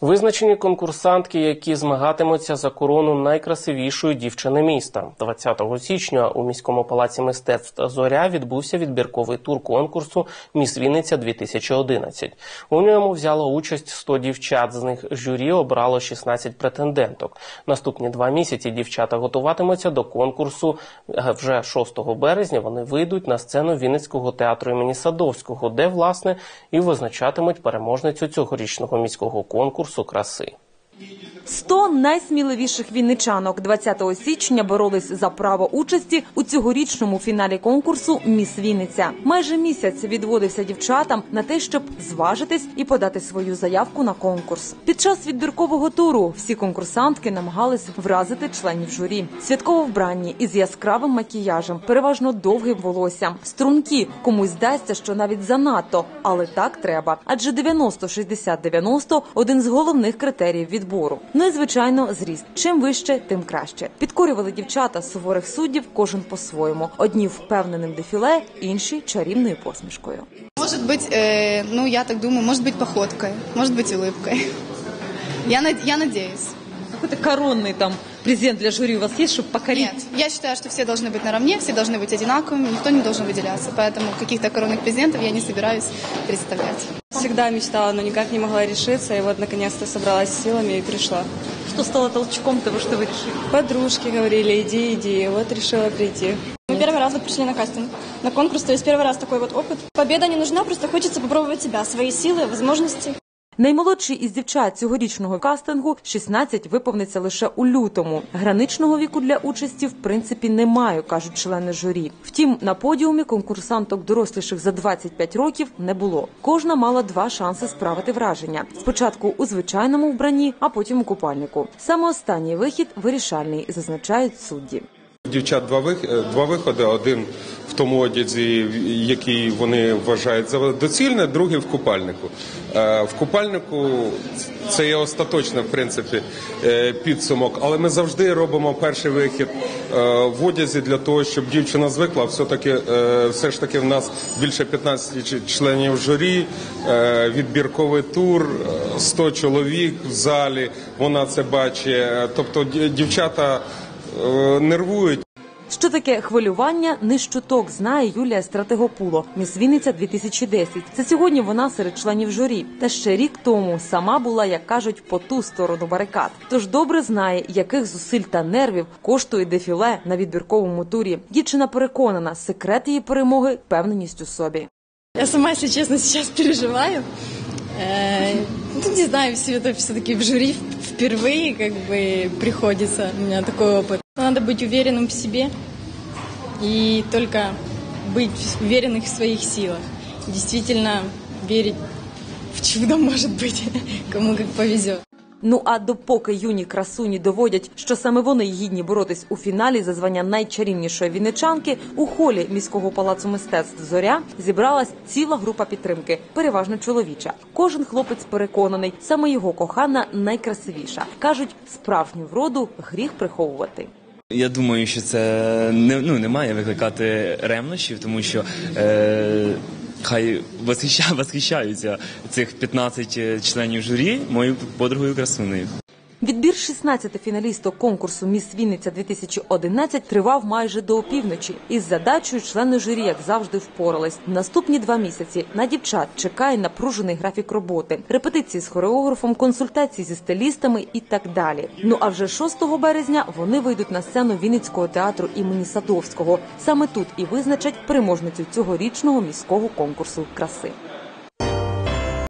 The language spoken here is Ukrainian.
Визначені конкурсантки, які змагатимуться за корону найкрасивішої дівчини міста. 20 січня у міському палаці мистецтв Зоря відбувся відбірковий тур конкурсу Міс Вінниця 2011 У ньому взяло участь 100 дівчат. З них журі обрало 16 претенденток. Наступні два місяці дівчата готуватимуться до конкурсу. Вже 6 березня вони вийдуть на сцену Вінницького театру імені Садовського, де власне і визначатимуть переможницю цьогорічного міського конкурсу краси. 100 найсміливіших вінничанок 20 січня боролись за право участі у цьогорічному фіналі конкурсу Міс Вінниця. Майже місяць відводився дівчатам на те, щоб зважитись і подати свою заявку на конкурс. Під час відбіркового туру всі конкурсантки намагались вразити членів журі. Святково вбранні із яскравим макіяжем, переважно довгим волоссям, струнки комусь здасться, що навіть занадто, але так треба. Адже 90-60-90 – один з головних критеріїв відбору. Ну і звичайно, зріст. Чим вище, тим краще. Підкорювали дівчата суворих суддів, кожен по-своєму. Одні впевненим дефіле, інші чарівною посмішкою. Может быть, э, ну я так думаю, может быть походкой, может быть улыбкой. Я, над- я надеюсь. Какой-то коронный там презент для жюри у вас есть, чтобы покорить? Нет, я считаю, что все должны быть наравне, все должны быть одинаковыми, никто не должен выделяться. Поэтому каких-то коронных презентов я не собираюсь представлять. Всегда мечтала, но никак не могла решиться. И вот наконец-то собралась с силами и пришла. Что стало толчком того, что вы решили? Подружки говорили, иди, иди. Вот решила прийти. Мы первый раз вот пришли на кастинг, на конкурс, то есть первый раз такой вот опыт. Победа не нужна, просто хочется попробовать себя, свои силы, возможности. Наймолодший із дівчат цьогорічного кастингу 16 виповниться лише у лютому. Граничного віку для участі в принципі немає, кажуть члени журі. Втім, на подіумі конкурсанток доросліших за 25 років не було. Кожна мала два шанси справити враження: спочатку у звичайному вбранні, а потім у купальнику. Саме останній вихід вирішальний, зазначають судді. Дівчат два вих... е, два виходи. Один в тому одязі, який вони вважають за доцільне, другий в купальнику. Е, В купальнику це є остаточно, в принципі, е, підсумок. Але ми завжди робимо перший вихід в одязі для того, щоб дівчина звикла. Все таки, все ж таки, в нас більше 15 членів журі, відбірковий тур, е, 100 чоловік в залі. Вона це бачить. Тобто дівчата нервують. Що таке хвилювання, не щуток знає Юлія Стратегопуло, міс Вінниця 2010. Це сьогодні вона серед членів журі. Та ще рік тому сама була, як кажуть, по ту сторону барикад. Тож добре знає, яких зусиль та нервів коштує дефіле на відбірковому турі. Дівчина переконана, секрет її перемоги впевненість у собі. Я сама, если честно, сейчас переживаю. Ну, не знаю, все это все-таки в жюри впервые как бы приходится у меня такой опыт. Надо быть уверенным в себе и только быть уверенным в своих силах. Действительно верить в чудо, может быть, кому как повезет. Ну а допоки юні красуні доводять, що саме вони гідні боротись у фіналі за звання найчарівнішої вінничанки, у холі міського палацу мистецтв Зоря зібралась ціла група підтримки, переважно чоловіча. Кожен хлопець переконаний, саме його кохана найкрасивіша. кажуть, справжню вроду гріх приховувати. Я думаю, що це не, ну, не має викликати ревнощів, тому що е, хай восхища, восхищаються цих 15 членів журі моєю подругою красунею. Відбір 16 фіналісток конкурсу Міс Вінниця 2011 тривав майже до опівночі. Із задачею члени журі, як завжди, впорались. Наступні два місяці на дівчат чекає напружений графік роботи, репетиції з хореографом, консультації зі стилістами і так далі. Ну а вже 6 березня вони вийдуть на сцену Вінницького театру імені Садовського. Саме тут і визначать переможницю цьогорічного міського конкурсу краси.